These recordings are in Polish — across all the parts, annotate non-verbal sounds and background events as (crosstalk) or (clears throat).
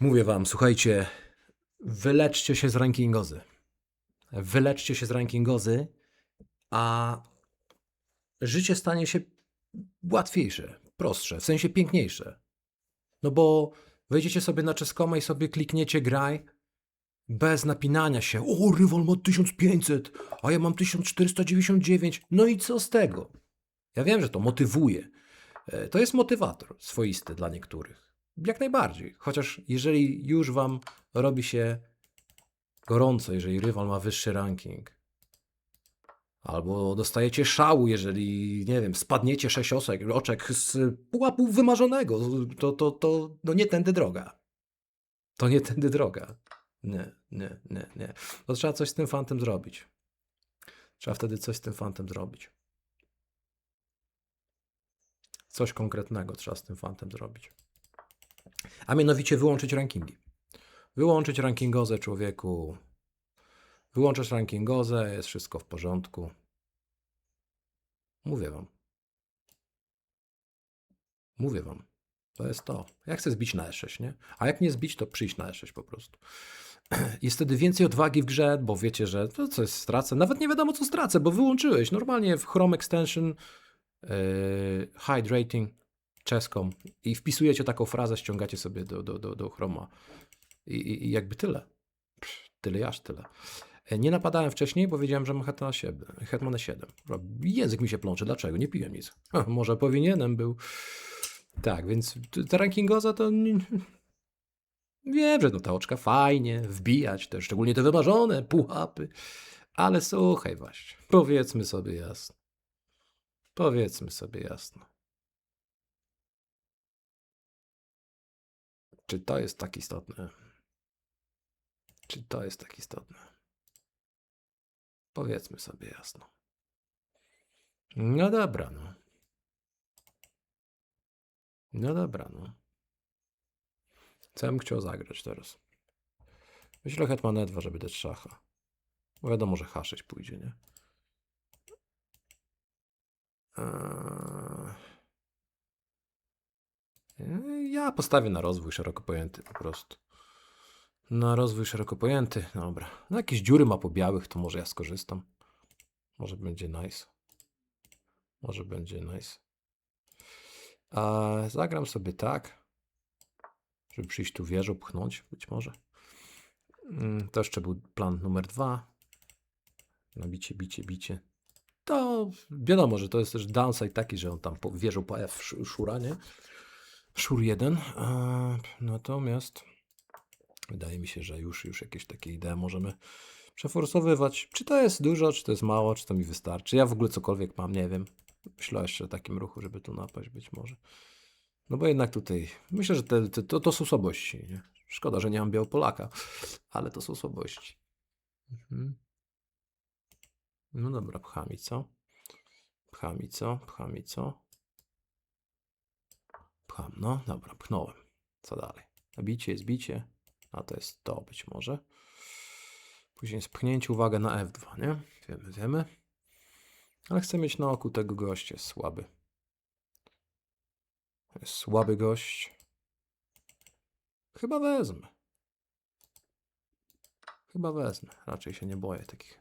Mówię wam, słuchajcie, wyleczcie się z rankingozy. Wyleczcie się z rankingozy, a życie stanie się łatwiejsze, prostsze, w sensie piękniejsze. No bo wejdziecie sobie na Czeskoma i sobie klikniecie graj bez napinania się. O, rywal ma 1500, a ja mam 1499. No i co z tego? Ja wiem, że to motywuje. E, To jest motywator swoisty dla niektórych. Jak najbardziej. Chociaż jeżeli już wam robi się gorąco, jeżeli rywal ma wyższy ranking, albo dostajecie szału, jeżeli, nie wiem, spadniecie sześć osek, oczek z pułapu wymarzonego, to, to, to no nie tędy droga. To nie tędy droga. Nie, nie, nie, nie. To trzeba coś z tym fantem zrobić. Trzeba wtedy coś z tym fantem zrobić. Coś konkretnego trzeba z tym fantem zrobić. A mianowicie wyłączyć rankingi. Wyłączyć rankingozę człowieku. Wyłączasz rankingozę, jest wszystko w porządku. Mówię wam. Mówię wam. To jest to. Ja chcę zbić na E6, nie? A jak nie zbić, to przyjść na E6 po prostu. (clears throat) Jest wtedy więcej odwagi w grze, bo wiecie, że to coś stracę. Nawet nie wiadomo, co stracę, bo wyłączyłeś. Normalnie w Chrome Extension yy, Hide Rating czeską i wpisujecie taką frazę, ściągacie sobie do, do, do, do Chroma. I, i, I jakby tyle. Pff, tyle aż tyle. E, Nie napadałem wcześniej, bo wiedziałem, że mam Hetman 7. Hetman 7. Język mi się plącze. Dlaczego? Nie piłem nic. Ha, może powinienem był. Tak, więc ta rankingoza to... Wiem, że no ta oczka fajnie, wbijać też, szczególnie te wymarzone pułapy. Ale słuchaj właśnie, powiedzmy sobie jasno. Powiedzmy sobie jasno. Czy to jest tak istotne? Czy to jest tak istotne? Powiedzmy sobie jasno. No dobra, no. No dobra, no. Co ja bym chciał zagrać teraz? Myślę Hetman E2, żeby dać szacha. Bo wiadomo, że H6 pójdzie, nie? Eee, Ja postawię na rozwój szeroko pojęty po prostu. Na rozwój szeroko pojęty, dobra. No jakieś dziury ma po białych, to może ja skorzystam. Może będzie nice. Może będzie nice. A zagram sobie tak, żeby przyjść tu wieżą, pchnąć być może. Mm, To jeszcze był plan numer dwa. No bicie, bicie, bicie. To wiadomo, że to jest też downside taki, że on tam wieżą po F sz- szura, nie? Szur 1. Natomiast wydaje mi się, że już, już jakieś takie idee możemy przeforsowywać. Czy to jest dużo, czy to jest mało, czy to mi wystarczy. Ja w ogóle cokolwiek mam, nie wiem. Myślę jeszcze o takim ruchu, żeby tu napaść być może. No bo jednak tutaj, myślę, że te, te, to, to są słabości. Nie? Szkoda, że nie mam Białopolaka, ale to są słabości. Mhm. No dobra, pchami co? Pchami co? Pchami co? Pcham, no dobra, pchnąłem. Co dalej? Bicie jest bicie, a to jest to być może. Później jest pchnięcie, uwaga na F2, nie? Wiemy, wiemy. Ale chcę mieć na oku tego gościa, słaby. Jest słaby gość. Chyba wezmę. Chyba wezmę. Raczej się nie boję takich,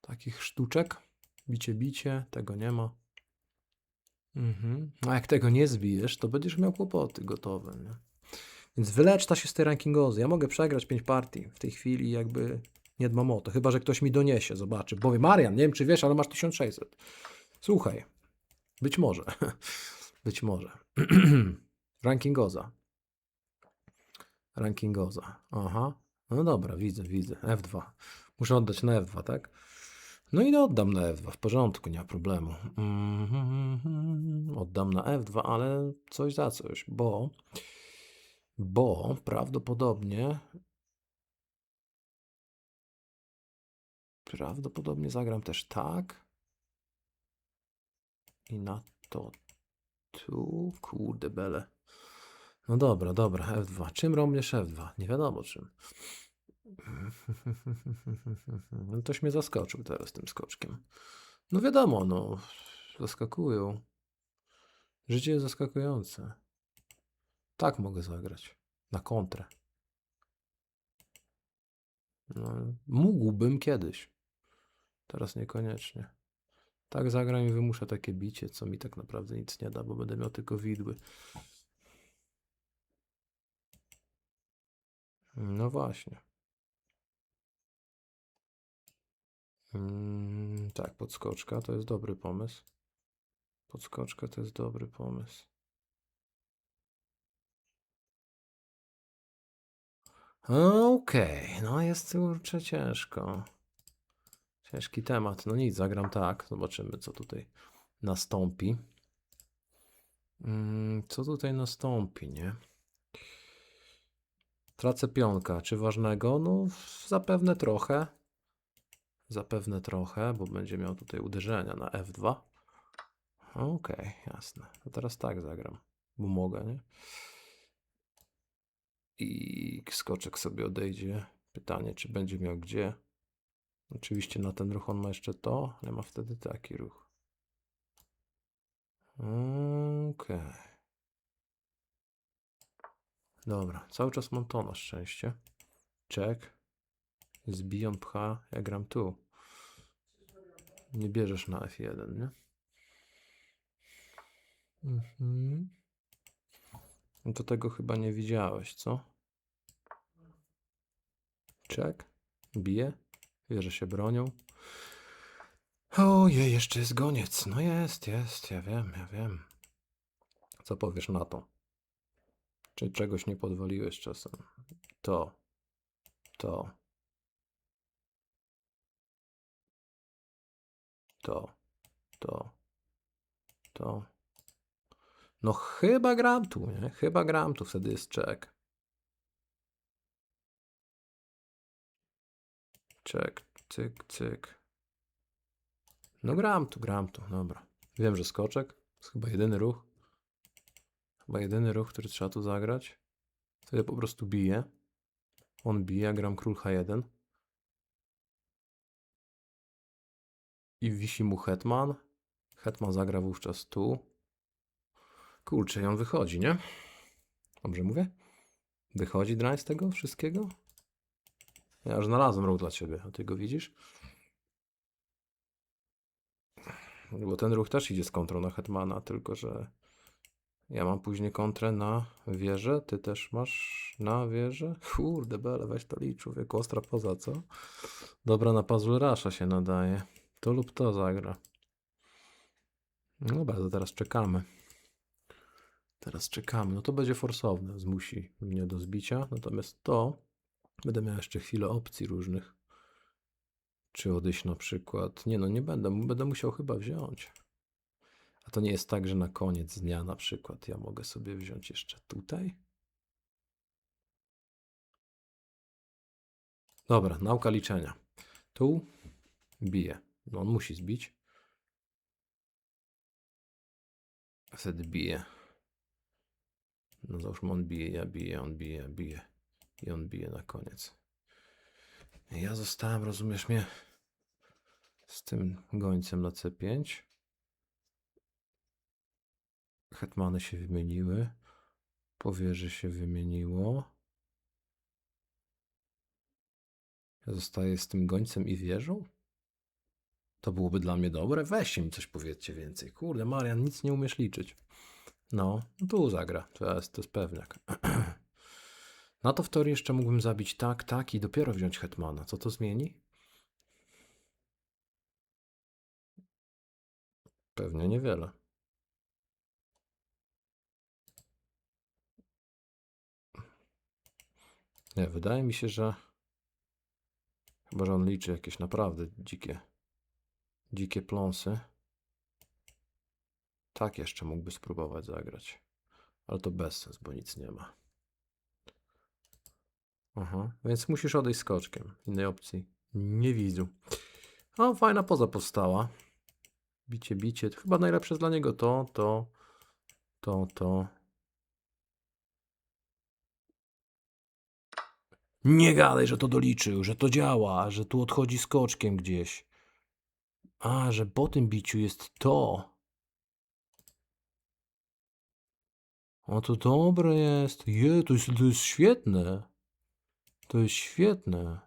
takich sztuczek. Bicie, bicie, tego nie ma. Mhm. A jak tego nie zbijesz, to będziesz miał kłopoty gotowe. Nie? Więc wylecz się z tej rankingozy. Ja mogę przegrać 5 partii w tej chwili jakby nie dbam o to. Chyba, że ktoś mi doniesie, zobaczy. Bo Marian, nie wiem czy wiesz, ale masz 1600. Słuchaj, być może. (laughs) być może. (clears throat) rankingoza. Rankingoza. Aha. No dobra, widzę, widzę. F2. Muszę oddać na F2, tak? No i oddam na F2, w porządku, nie ma problemu. Mhm, Oddam na F2, ale coś za coś, bo, bo prawdopodobnie prawdopodobnie zagram też tak i na to tu, kurde bele. No dobra, dobra, F2. Czym również F2? Nie wiadomo czym. (laughs) No Ktoś mnie zaskoczył teraz tym skoczkiem. No wiadomo, no. Zaskakują. Życie jest zaskakujące. Tak mogę zagrać. Na kontrę. No, mógłbym kiedyś. Teraz niekoniecznie. Tak zagram i wymuszę takie bicie, co mi tak naprawdę nic nie da, bo będę miał tylko widły. No właśnie. Mm, tak, podskoczka to jest dobry pomysł. Podskoczka to jest dobry pomysł. Okej, no jest kurczę ciężko. Ciężki temat. No nic, zagram tak. Zobaczymy, co tutaj nastąpi. Mm, co tutaj nastąpi, nie? Tracę pionka. Czy ważnego? No, zapewne trochę. Zapewne trochę, bo będzie miał tutaj uderzenia na F2. Okej, jasne. To teraz tak zagram, bo mogę, nie? I skoczek sobie odejdzie. Pytanie, czy będzie miał gdzie? Oczywiście na ten ruch on ma jeszcze to, ale ma wtedy taki ruch. Okej. Dobra, cały czas mam to na szczęście. Check. Zbijam pcha, ja gram tu. Nie bierzesz na F1, nie? Mhm. No to tego chyba nie widziałeś, co? Check. Bije. Wie, że się bronią. Ojej, jeszcze jest goniec. No jest, jest, ja wiem, ja wiem. Co powiesz na to? Czy czegoś nie podwaliłeś czasem? To, to, to, to, to. No chyba gram tu, nie? Chyba gram tu, wtedy jest czek. Czek, cyk, cyk. No gram tu, gram tu, dobra. Wiem, że skoczek. To jest chyba jedyny ruch. Chyba jedyny ruch, który trzeba tu zagrać. Wtedy po prostu bije. On bije, gram król H1. I wisi mu hetman. Hetman zagra wówczas tu. Kurczę, i on wychodzi, nie? Dobrze mówię? Wychodzi drań z tego wszystkiego? Ja już znalazłem ruch dla ciebie, a ty go widzisz? Bo ten ruch też idzie z kontrą na hetmana, tylko że ja mam później kontrę na wieżę, ty też masz na wieżę? Kurde bele, weź to licz, człowieku, ostra poza, co? Dobra, na puzzle rasza się nadaje. To lub to zagra. No to teraz czekamy. Teraz czekamy. No to będzie forsowne, zmusi mnie do zbicia. Natomiast to będę miał jeszcze chwilę opcji różnych. Czy odejść na przykład. Nie no, nie będę. Będę musiał chyba wziąć. A to nie jest tak, że na koniec dnia na przykład ja mogę sobie wziąć jeszcze tutaj? Dobra, nauka liczenia. Tu bije. No on musi zbić. Wtedy bije. No załóżmy on bije, ja biję, on bije, ja biję. I on bije na koniec. Ja zostałem, rozumiesz mnie, z tym gońcem na C5. Hetmany się wymieniły. Powierzy się wymieniło. Ja zostaję z tym gońcem i wieżą? To byłoby dla mnie dobre? Weźcie mi coś powiedzcie więcej. Kurde, Marian, nic nie umiesz liczyć. No, tu zagra. To jest, to jest pewniak. (clears throat) Na to w teorii jeszcze mógłbym zabić tak, tak i dopiero wziąć hetmana. Co to zmieni? Pewnie niewiele. Nie, wydaje mi się, że chyba, że on liczy jakieś naprawdę dzikie, dzikie pląsy. Tak jeszcze mógłby spróbować zagrać. Ale to bez sens, bo nic nie ma. Aha, więc musisz odejść skoczkiem. Innej opcji nie widzę. O, fajna poza powstała. Bicie, bicie. Chyba najlepsze dla niego to, to, to, to. Nie gadaj, że to doliczył, że to działa, że tu odchodzi skoczkiem gdzieś. A, że po tym biciu jest to. O, to dobre jest. Je, to jest, to jest świetne. To jest świetne.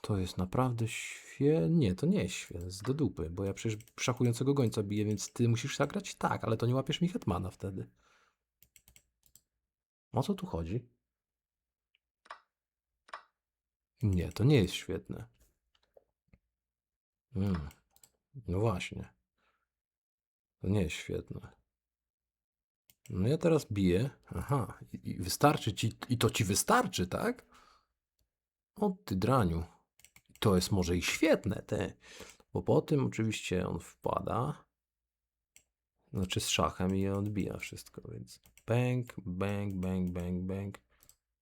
To jest naprawdę świe... Nie, to nie jest świe, z do dupy, bo ja przecież szachującego gońca biję, więc ty musisz zagrać tak, ale to nie łapiesz mi hetmana wtedy. O co tu chodzi? Nie, to nie jest świetne. Mm, no właśnie. To nie jest świetne. No ja teraz biję. Aha, i, i wystarczy ci, i to ci wystarczy, tak? O ty draniu. To jest może i świetne, te. Bo po tym oczywiście on wpada. Znaczy z szachem i odbija wszystko, więc bang, bang, bang, bang, bang.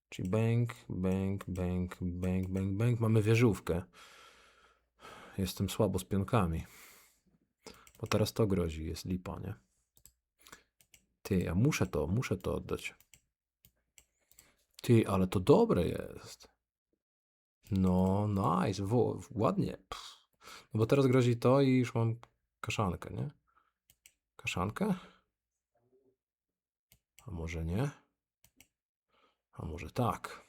Czyli bang, bang, bang, bang, bang, bang. Mamy wieżówkę. Jestem słabo z pionkami. Bo teraz to grozi, jest lipa, nie? Ty, ja muszę to, muszę to oddać. Ty, ale to dobre jest. No, nice, wo, ładnie. Pff. No bo teraz grozi to i już mam kaszankę, nie? Kaszankę? A może nie? A może tak?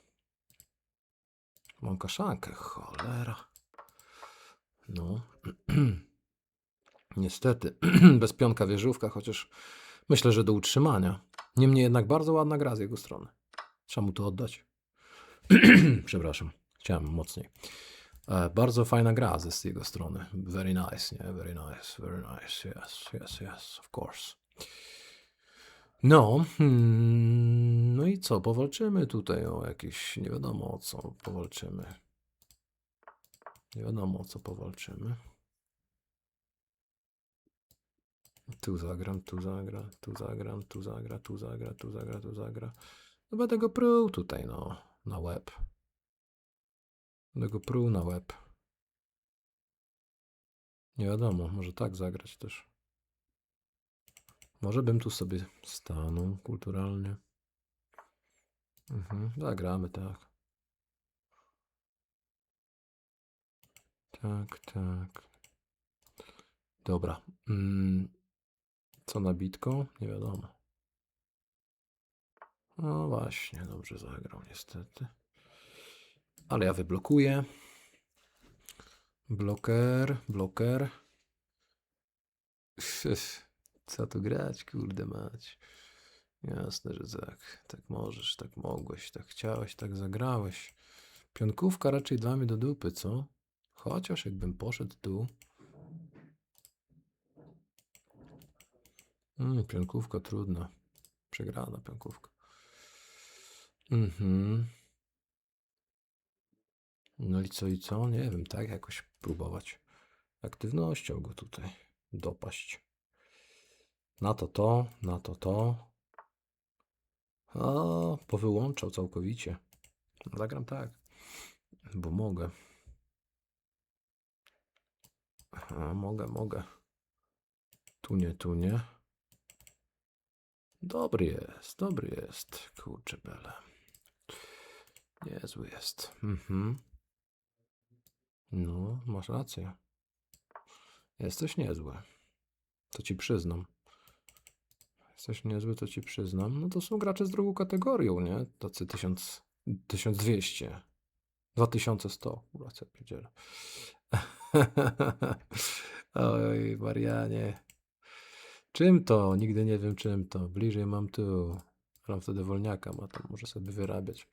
Mam kaszankę, cholera. No. (clears throat) Niestety, (clears throat) bez pionka wieżówka, chociaż myślę, że do utrzymania. Niemniej jednak bardzo ładna gra z jego strony. Trzeba mu to oddać. (clears throat) Przepraszam, chciałem mocniej. E, bardzo fajna gra z jego strony. Very nice, nie? Very nice, very nice. Yes, yes, yes, of course. No, hmm, no i co? Powalczymy tutaj o jakieś, nie wiadomo o co powalczymy. Nie wiadomo o co powalczymy. Tu zagram, tu zagra, tu zagram, tu zagra, tu zagra, tu zagra, tu zagra. No będę go pruł tutaj, no, na łeb. Będę go pruł na łeb. Nie wiadomo, może tak zagrać też. Może bym tu sobie stanął kulturalnie. Mhm, zagramy tak. Tak, tak. Dobra. Mm, co na bitką? Nie wiadomo. No właśnie, dobrze zagrał niestety. Ale ja wyblokuję. Bloker, bloker. (laughs) Co tu grać, kurde mać. Jasne, że tak. Tak możesz, tak mogłeś, tak chciałeś, tak zagrałeś. Pionkówka raczej dla mnie do dupy, co? Chociaż jakbym poszedł tu. Mm, pionkówka trudna. Przegrana pionkówka. Mhm. No i co, i co? Nie wiem, tak jakoś próbować aktywnością go tutaj dopaść. Na to to, na to to. A, powyłączał całkowicie. Zagram tak, bo mogę. A, mogę, mogę. Tu nie, tu nie. Dobry jest, dobry jest. Kurczę bele. Niezły jest. Mhm. No, masz rację. Jesteś niezły. To ci przyznam. Jesteś niezły, to ci przyznam. No to są gracze z drugą kategorią, nie? Tacy 1000, 1200. 2100. Kurwa, co ja. (laughs) Oj, Marianie. Czym to? Nigdy nie wiem czym to. Bliżej mam tu. Mam wtedy wolniaka, ma tam może sobie wyrabiać.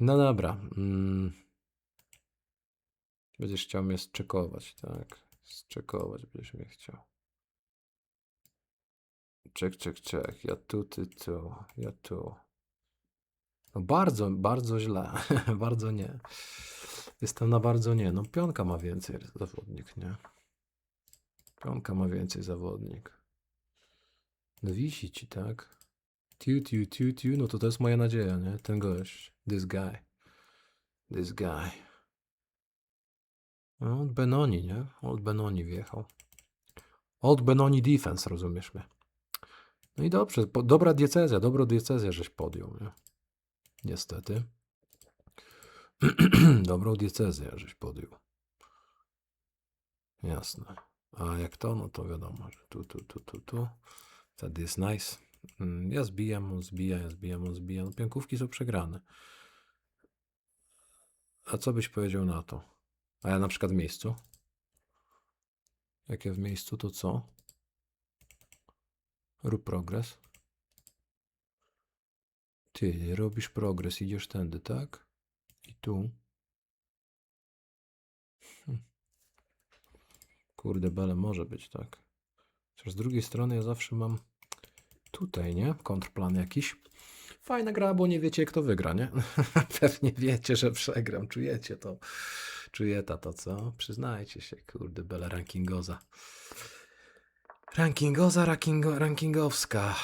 No dobra. Mm. Będziesz chciał mnie zczekować, tak? Zczekować będziesz mnie chciał. Czek, czek, czek. Ja tu, ty tu. Ja tu. No bardzo, bardzo źle. (laughs) bardzo nie. Jestem na bardzo nie. No pionka ma więcej zawodnik, nie? Pionka ma więcej zawodnik. No wisi ci, tak? Tiu, tiu, tiu, tiu. No to to jest moja nadzieja, nie? Ten gość. This guy. This guy. No, od Benoni, nie? Od Benoni wjechał. Od Benoni defense, rozumiesz mnie? No i dobrze, po, dobra diecezja, dobrą diecezję żeś podjął, nie? Niestety. (clears throat) Dobrą diecezję żeś podjął. Jasne. A jak to, no to wiadomo, że tu, tu, tu, tu, tu. Wtedy jest nice. Mm, Ja zbijam, on zbija, ja zbijam, on zbija. No, są przegrane. A co byś powiedział na to? A ja na przykład w miejscu? Jak ja w miejscu, to co? Rób progres. Ty robisz progres, idziesz tędy, tak? I tu. Hm. Kurde, bele może być tak. Chociaż z drugiej strony ja zawsze mam tutaj, nie? Kontrplan jakiś. Fajna gra, bo nie wiecie, kto wygra, nie? (laughs) Pewnie wiecie, że przegram. Czujecie to. Czuje ta to, co? Przyznajcie się, kurde, bele rankingoza. Rankingoza, rankingo, rankingowska.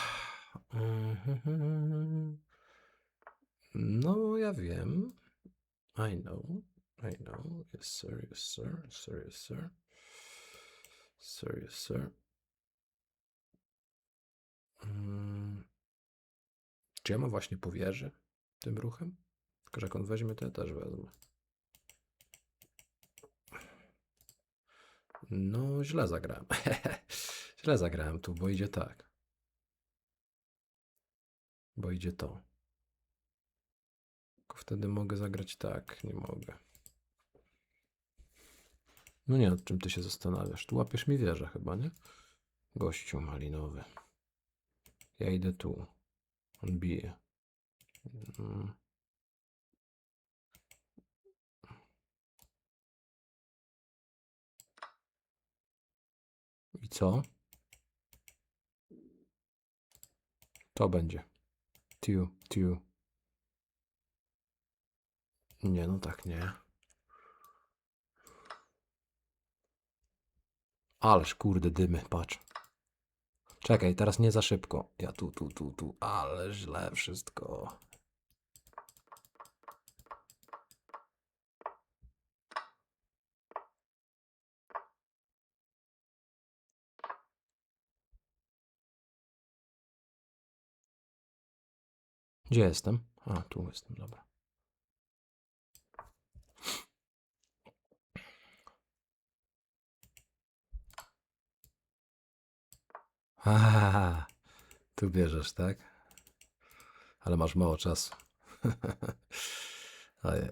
Mhm. No, ja wiem. I know. I know. Yes, sir. Yes, sir. Sir. Yes, sir. Sir, yes, sir. Mm. Czy ja mam właśnie po wieży tym ruchem? Tylko, że jak on weźmie, to ja też wezmę. No, źle zagrałem. (laughs) źle zagrałem tu, bo idzie tak. Bo idzie to. Tylko wtedy mogę zagrać tak. Nie mogę. No nie, nad czym ty się zastanawiasz? Tu łapiesz mi wieżę chyba, nie? Gościu malinowy. Ja idę tu. On bije. Mm. I co? To będzie. Tiu, tiu. Nie, no tak nie. Ależ kurde dymy, patrz. Czekaj, teraz nie za szybko. Ja tu, tu, tu, tu, ale źle wszystko. Gdzie jestem? A, tu jestem, dobra. A, tu bierzesz, tak? Ale masz mało czasu. (laughs) Ojej.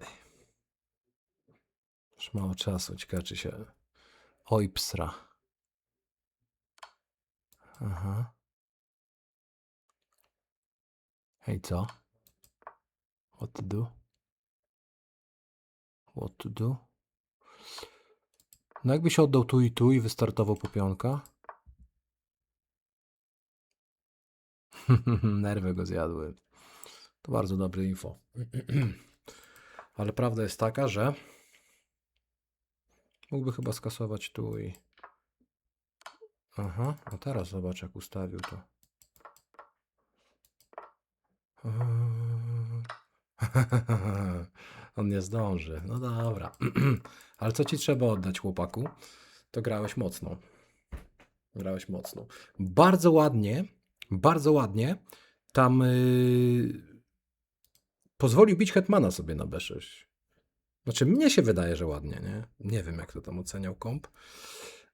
Masz mało czasu, ciekawe czy się... Oj, psra. Aha. Hej, co? What to do? What to do? No jakbyś oddał tu i tu i wystartował po (laughs) Nerwy go zjadły. To bardzo dobre info. (clears throat) Ale prawda jest taka, że mógłby chyba skasować tu i... Aha, a teraz zobacz jak ustawił to. (laughs) On nie zdąży. No dobra. (clears throat) Ale co ci trzeba oddać, chłopaku? To grałeś mocno. Grałeś mocno. Bardzo ładnie, bardzo ładnie tam yy, pozwolił bić Hetmana sobie na B6. Znaczy, mnie się wydaje, że ładnie, nie? Nie wiem, jak to tam oceniał komp,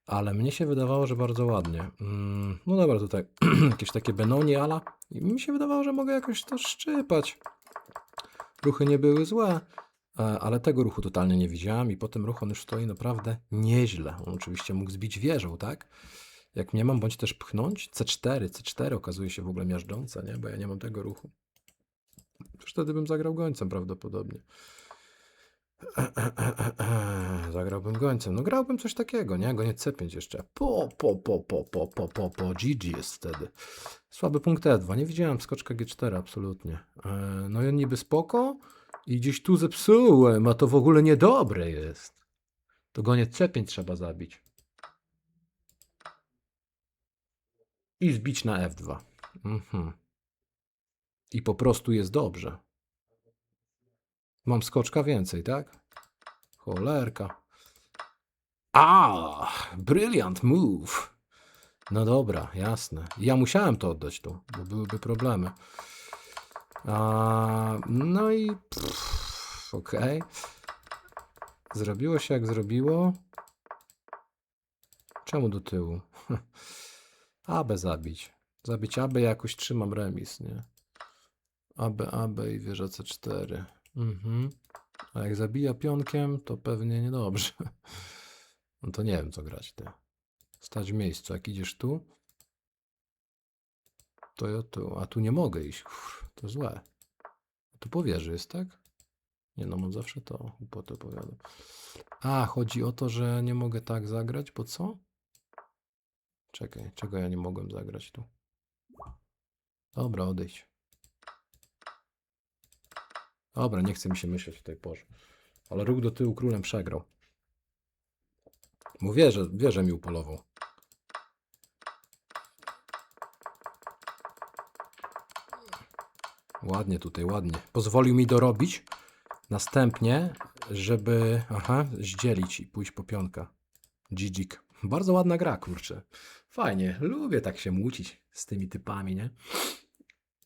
ale mnie się wydawało, że bardzo ładnie. Mm, no dobra, tutaj (clears throat) jakieś takie Benoni, ala. I mi się wydawało, że mogę jakoś to szczypać. Ruchy nie były złe, e, ale tego ruchu totalnie nie widziałem i po tym ruchu on już stoi naprawdę nieźle. On oczywiście mógł zbić wieżą, tak? Jak nie mam, bądź też pchnąć. C4, C4 okazuje się w ogóle miażdżące, nie? Bo ja nie mam tego ruchu. Wtedy bym zagrał gońcem prawdopodobnie. (clears throat) Zagrałbym gońcem. No grałbym coś takiego, nie? Goniec C5 jeszcze. Po, po, po, po, po, po, po, po. GG jest wtedy. Słaby punkt E2. Nie widziałem skoczka G4 absolutnie. E, No i niby spoko i gdzieś tu zepsułem, a to w ogóle niedobre jest. To goniec C5 trzeba zabić. I zbić na F2. Mhm. I po prostu jest dobrze. Mam skoczka więcej, tak? Cholerka. A, brilliant move. No dobra, jasne. Ja musiałem to oddać tu, bo byłyby problemy. A, no i okej. Zrobiło się jak zrobiło. Czemu do tyłu? (laughs) Abę zabić. Zabić Abę jakoś trzymam remis, nie? AB, AB i wieża C4. Mhm. A jak zabija pionkiem, to pewnie niedobrze. (laughs) No to nie wiem, co grać ty. Stać w miejscu. Jak idziesz tu, to ja tu. A tu nie mogę iść. Uff, to złe. Tu po wieży jest, tak? Nie no, mam zawsze to głupotę opowiadam. A, chodzi o to, że nie mogę tak zagrać, bo co? Czekaj, czego ja nie mogłem zagrać tu? Dobra, odejdź. Dobra, nie chce mi się myśleć w tej porze. Ale ruch do tyłu królem przegrał. Bo wieżę, wieżę mi upolował. Ładnie tutaj, ładnie. Pozwolił mi dorobić. Następnie, żeby, aha, zdzielić i pójść po pionka. Dzidzik. Bardzo ładna gra, kurczę. Fajnie, lubię tak się mucić z tymi typami, nie?